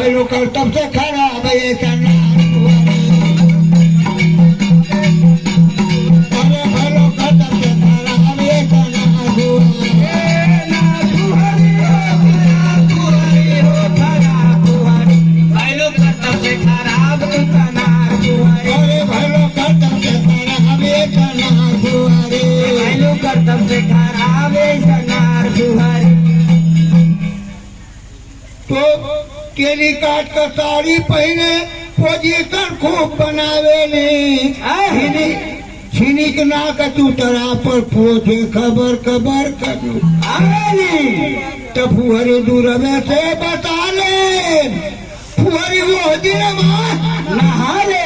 भैलो कर तब से खराब ये करना अरे केली काट का साड़ी पहने पोजीशन खूब बनावे ने छिनिक ना का तू तरा पर पोछे खबर खबर करू तो फुहरी दूरवे से बता ले फुहरी वो दिनमा नहा ले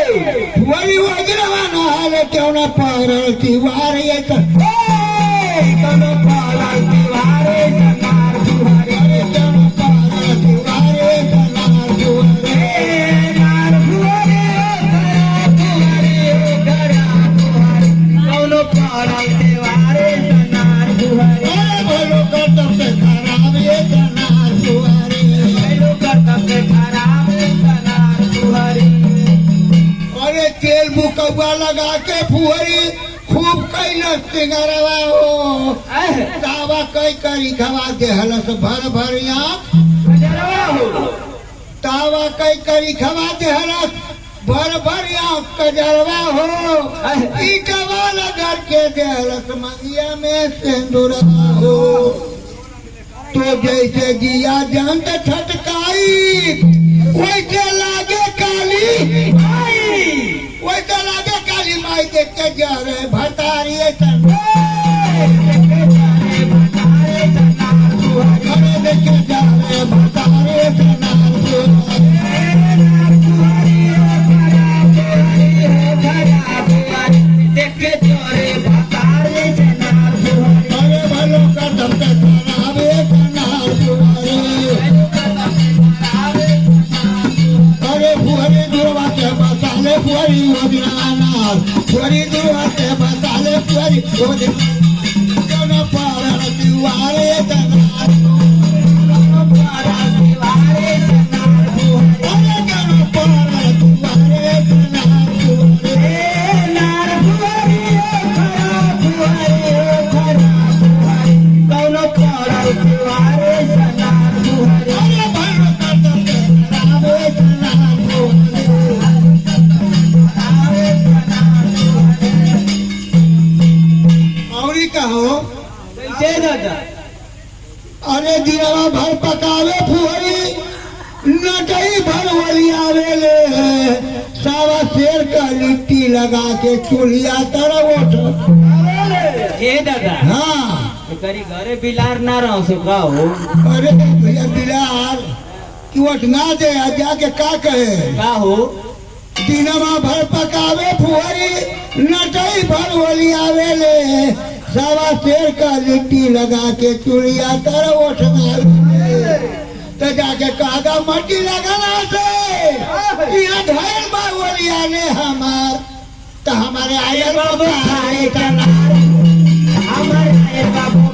फुहरी वो दिनमा नहा ले क्यों ना पारल तिवार ये तो कनो तेल लगा के फुहरी खूब कैलस सिंगरवा हो तावा कई करी खवा के हलस भर भर आँख तावा कई करी खवा के हलस भर भर आँख कजरवा हो। ईटवा लगर के दे हलस मंगिया में सिंदूरवा हो। तो जैसे जंत छटकाई वैसे लागे के जा रहे Puri duwate masale puri puri. Don't know power, I'm too wild and. कहो अरे दिनवा भर पकावे फुहरी नटई भर वली आवेले सावा शेर का लिट्टी लगा के चूल्हा तरह उठ। ए दादा हाँ। करी घरे बिलार ना रहो सो हो अरे भैया बिलार कि वट ना दे जाके का कहे? का हो? दिनवा भर पकावे फुहरी नटई भर वली आवेले सवा शेर का लिट्टी लगा के चुड़िया तरह उठ तो जाके कागा मट्टी लगाना से यहाँ ढेर बावलिया ने हमार। तो हमारे आयल बाबू खाए का हमारे आए बाबू